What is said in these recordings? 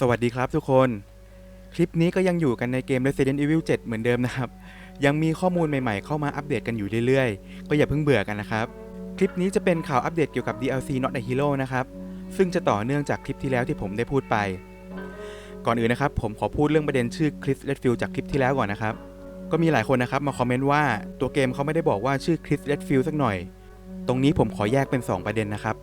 สวัสดีครับทุกคน คลิปนี้ก็ยังอยู่กันในเกม Resident Evil 7 เหมือนเดิมนะครับ ยังมีข้อมูลใหม่ๆ เข้ามาอัปเดตกันอยู่เรื่อยๆ ก็อย่าเพิ่งเบื่อกันนะครับ คลิปนี้จะเป็นข่าวอัปเดตเกี่ยวกับ DLC Not a Hero นะครับ ซึ่งจะต่อเนื่องจากคลิปที่แล้วที่ผมได้พูดไป ก่อนอื่นนะครับ ผมขอพูดเรื่องประเด็นชื่อคริสเลดฟิลจากคลิปที่แล้วก่อนนะครับ ก็มีหลายคนนะครับมาคอมเมนต์ว่าตัวเกมเขาไม่ได้บอกว่าชื่อคริสเลดฟิลสักหน่อย ตรงนี้ผมขอแยกเป็น 2 ประเด็นนะครับ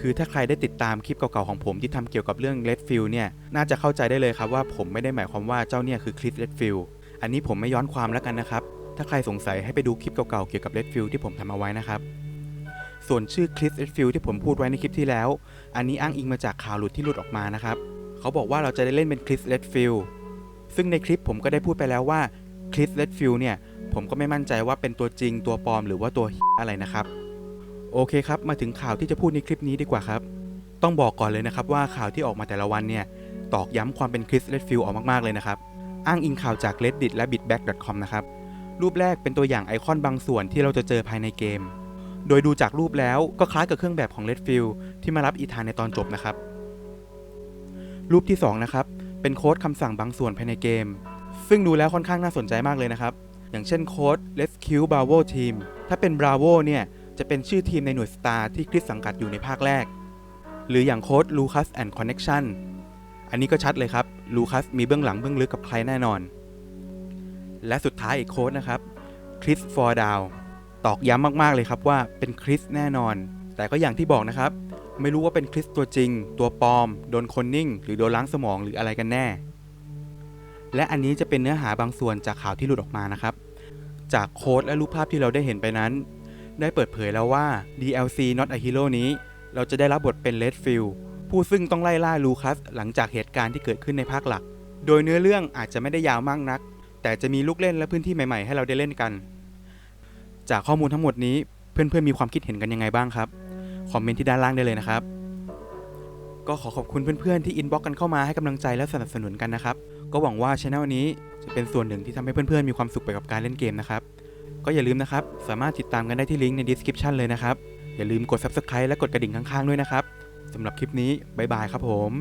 คือถ้าใครได้ติดตามคลิปเก่าๆของผมที่ทำเกี่ยวกับเรื่อง Redfield เนี่ยน่าจะเข้าใจได้เลยครับว่าผมไม่ได้หมายความว่าเจ้าเนี่ยคือคริส Redfield อันนี้ผมไม่ย้อนความแล้วกันนะครับ ถ้าใครสงสัยให้ไปดูคลิปเก่าๆเกี่ยวกับ Redfield ที่ผมทำเอาไว้นะครับ ส่วนชื่อคริส Redfield ที่ผมพูดไว้ในคลิปที่แล้ว อันนี้อ้างอิงมาจากข่าวหลุดที่หลุดออกมานะครับเขาบอกว่าเราจะได้เล่นเป็นคริส Redfield ซึ่งในคลิปผมก็ได้พูดไปแล้วว่าคริส Redfield เนี่ยผมก็ไม่มั่นใจว่าเป็นตัวจริงตัวปลอมหรือว่าตัวอะไรนะครับ โอเคครับ มาถึงข่าวที่จะพูดในคลิปนี้ดีกว่าครับ ต้องบอกก่อนเลยนะครับว่าข่าวที่ออกมาแต่ละวันเนี่ย ตอกย้ำความเป็นคริสเลดฟิลออกมากๆเลยนะครับ อ้างอิงข่าวจาก reddit และ bitback.com นะครับ รูปแรกเป็นตัวอย่างไอคอนบางส่วนที่เราจะเจอภายในเกม โดยดูจากรูปแล้วก็คล้ายกับเครื่องแบบของ Redfield ที่มารับอีธานในตอนจบนะครับ รูปที่2นะครับเป็นโค้ดคำสั่งบางส่วนภายในเกม ซึ่งดูแล้วค่อนข้างน่าสนใจมากเลยนะครับ อย่างเช่นโค้ด Rescue Bravo Team ถ้าเป็น Bravo เนี่ย จะเป็นชื่อทีมในหน่วยสตาร์ที่คริสสังกัดอยู่ในภาคแรก หรืออย่างโค้ด Lucas and Connection อันนี้ก็ชัดเลยครับ Lucas มีเบื้องหลังเบื้องลึกกับใครแน่นอน และสุดท้ายอีกโค้ดนะครับ Chris for Down ตอกย้ำมากๆเลยครับว่าเป็นคริสแน่นอน แต่ก็อย่างที่บอกนะครับ ไม่รู้ว่าเป็นคริสตัวจริง ตัวปลอม โดนคนนิ่ง หรือโดนล้างสมองหรืออะไรกันแน่ และอันนี้จะเป็นเนื้อหาบางส่วนจากข่าวที่หลุดออกมานะครับ จากโค้ดและรูปภาพที่เราได้เห็นไปนั้น ได้เปิดเผยแล้วว่า DLC Not a Hero นี้ เราจะได้รับบทเป็น Redfield ผู้ซึ่งต้องไล่ล่าลูคัสหลังจากเหตุการณ์ที่เกิดขึ้นในภาคหลัก โดยเนื้อเรื่องอาจจะไม่ได้ยาวมากนัก แต่จะมีลูกเล่นและพื้นที่ใหม่ๆ ให้เราได้เล่นกัน จากข้อมูลทั้งหมดนี้เพื่อนๆมีความคิดเห็นกันยังไงบ้างครับ คอมเมนต์ที่ด้านล่างได้เลยนะครับ ก็ขอขอบคุณเพื่อนๆที่อินบ็อกกันเข้ามาให้กำลังใจและสนับสนุนกันนะครับ ก็หวังว่าช anel นี้จะเป็นส่วนหนึ่งที่ทำให้เพื่อนๆมีความสุขไปกับการเล่นเกมนะครับ ก็อย่าลืมนะครับ สามารถติดตามกันได้ที่ลิงก์ใน description เลยนะครับ อย่าลืมกด subscribe และกดกระดิ่งข้างๆด้วยนะครับสำหรับคลิปนี้บ๊ายบายครับผม